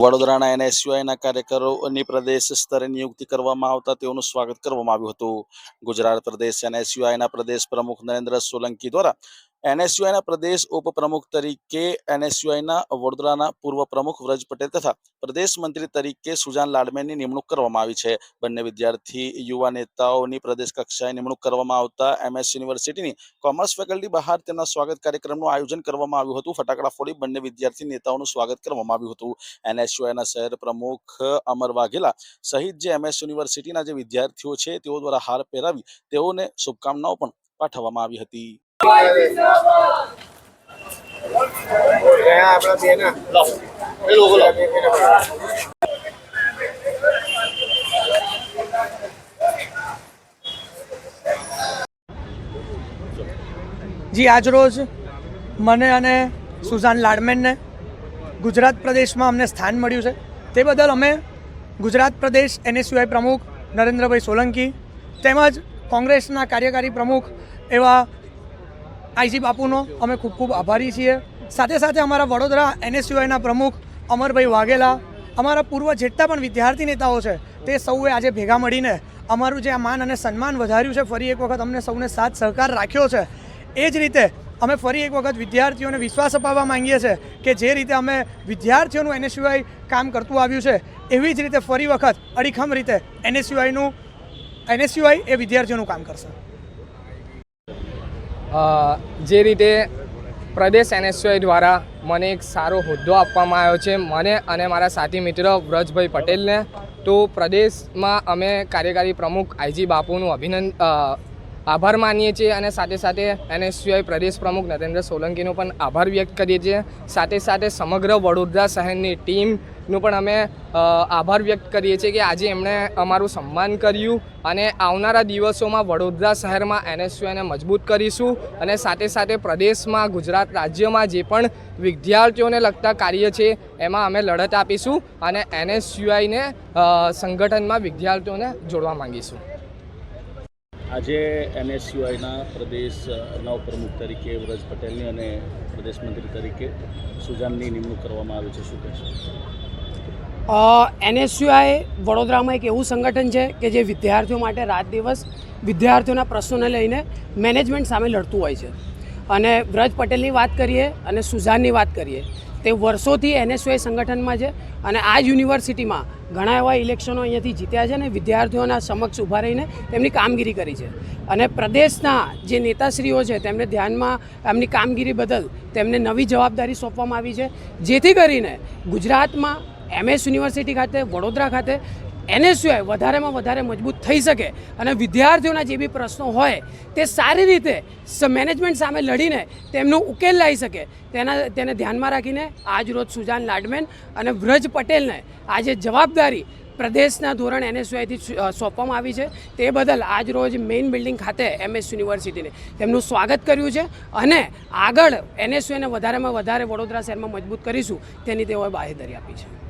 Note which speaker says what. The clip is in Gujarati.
Speaker 1: વડોદરાના એનએસયુઆઈના કાર્યકરોની પ્રદેશ સ્તરે નિયુક્તિ કરવામાં આવતા તેઓનું સ્વાગત કરવામાં આવ્યું હતું. ગુજરાત પ્રદેશ એનએસયુઆઈના પ્રદેશ પ્રમુખ નરેન્દ્ર સોલંકી દ્વારા એનએસયુઆઈના પ્રદેશ ઉપપ્રમુખ તરીકે એનએસયુઆઈના વડોદરાના પૂર્વ પ્રમુખ વ્રજ પટેલ તથા પ્રદેશ મંત્રી તરીકે સુજાન લાડમેનની નિમણૂક કરવામાં આવી છે. બંને વિદ્યાર્થી, યુવા નેતાઓની પ્રદેશ કક્ષાએ નિમણૂક કરવામાં આવતા એમએસ યુનિવર્સિટીની કોમર્સ ફેકલ્ટી બહાર તેમના સ્વાગત કાર્યક્રમનું આયોજન કરવામાં આવ્યું હતું. ફટાકડા ફોડી બંને વિદ્યાર્થી નેતાઓનું સ્વાગત કરવામાં આવ્યું હતું. એનએસયુઆઈના શહેર પ્રમુખ અમર વાઘેલા સહિત જે એમએસ યુનિવર્સિટીના જે વિદ્યાર્થીઓ છે તેઓ દ્વારા હાર પહેરાવી તેઓને શુભકામનાઓ પણ પાઠવવામાં આવી હતી.
Speaker 2: ગયા આપણા બેના
Speaker 3: જી આજરોજ મને અને સુઝાન લાડમેનને ગુજરાત પ્રદેશમાં અમને સ્થાન મળ્યું છે. તે બદલ અમે ગુજરાત પ્રદેશ એનએસયુઆઈ પ્રમુખ નરેન્દ્રભાઈ સોલંકી તેમજ કોંગ્રેસના કાર્યકારી પ્રમુખ એવા આઈજી બાપુનો અમે ખૂબ ખૂબ આભારી છીએ. સાથે સાથે અમારા વડોદરા એનએસયુઆઈના પ્રમુખ અમરભાઈ વાઘેલા, અમારા પૂર્વ જેટલા પણ વિદ્યાર્થી નેતાઓ છે, તે સૌએ આજે ભેગા મળીને અમારું જે આ માન અને સન્માન વધાર્યું છે, ફરી એક વખત અમને સૌને સાથ સહકાર રાખ્યો છે. એ જ રીતે અમે ફરી એક વખત વિદ્યાર્થીઓને વિશ્વાસ અપાવવા માંગીએ છીએ કે જે રીતે અમે વિદ્યાર્થીઓનું એનએસયુઆઈ કામ કરતું આવ્યું છે, એવી જ રીતે ફરી વખત અડીખમ રીતે એનએસયુઆઈનું એનએસયુઆઈ એ વિદ્યાર્થીઓનું કામ કરશે.
Speaker 4: જે રીતે પ્રદેશ એનએસયુઆઈ દ્વારા મને એક સારો હોદ્દો આપવામાં આવ્યો છે, મને અને મારા સાથી મિત્ર વ્રજભાઈ પટેલને, તો પ્રદેશમાં અમે કાર્યકારી પ્રમુખ આઈજી બાપુનું અભિનંદન આભાર માનીએ છીએ અને સાથે સાથે એનએસયુઆઈ પ્રદેશ પ્રમુખ નરેન્દ્ર સોલંકીનો પણ આભાર વ્યક્ત કરીએ છીએ. સાથે સાથે સમગ્ર વડોદરા શહેરની ટીમનું પણ અમે આભાર વ્યક્ત કરીએ છીએ કે આજે એમણે અમારું સન્માન કર્યું અને આવનારા દિવસોમાં વડોદરા શહેરમાં એનએસયુઆઈને મજબૂત કરીશું અને સાથે સાથે પ્રદેશમાં, ગુજરાત રાજ્યમાં જે પણ વિદ્યાર્થીઓને લગતા કાર્ય છે એમાં અમે લડત આપીશું અને એનએસયુઆઈને સંગઠનમાં વિદ્યાર્થીઓને જોડવા માંગીશું.
Speaker 1: આજે એનએસયુઆઈના પ્રદેશ નવ પ્રમુખ તરીકે વ્રજ પટેલની અને પ્રદેશ મંત્રી તરીકે સુજાનની નિમણૂક કરવામાં આવી છે. શું કહેશો?
Speaker 5: એનએસયુઆઈ વડોદરામાં એક એવું સંગઠન છે કે જે વિદ્યાર્થીઓ માટે રાત દિવસ વિદ્યાર્થીઓના પ્રશ્નોને લઈને મેનેજમેન્ટ સામે લડતું હોય છે. અને વ્રજ પટેલની વાત કરીએ અને સુઝાનની વાત કરીએ તે વર્ષોથી એનએસયુઆઈ સંગઠનમાં છે અને આ યુનિવર્સિટીમાં ઘણા એવા ઇલેક્શનો અહીંયાથી જીત્યા છે અને વિદ્યાર્થીઓના સમક્ષ ઊભા રહીને તેમની કામગીરી કરી છે. અને પ્રદેશના જે નેતાશ્રીઓ છે તેમને ધ્યાનમાં, એમની કામગીરી બદલ તેમને નવી જવાબદારી સોંપવામાં આવી છે. જેથી કરીને ગુજરાતમાં એમએસ યુનિવર્સિટી ખાતે, વડોદરા ખાતે એનએસયુઆઈ વધારેમાં વધારે મજબૂત થઈ શકે અને વિદ્યાર્થીઓના જે બી પ્રશ્નો હોય તે સારી રીતે મેનેજમેન્ટ સામે લડીને તેમનો ઉકેલ લાવી શકે. તેના, તેને ધ્યાનમાં રાખીને આજ રોજ સુજાન લાડમેન અને વ્રજ પટેલને આજે જવાબદારી પ્રદેશના ધોરણ એનએસયુઆઈથી સોંપવામાં આવી છે. તે બદલ આજ રોજ મેઇન બિલ્ડિંગ ખાતે એમએસ યુનિવર્સિટીને તેમનું સ્વાગત કર્યું છે અને આગળ એનએસયુને વધારેમાં વધારે વડોદરા શહેરમાં મજબૂત કરીશું. તેની તેઓએ બાહેધરી આપી છે.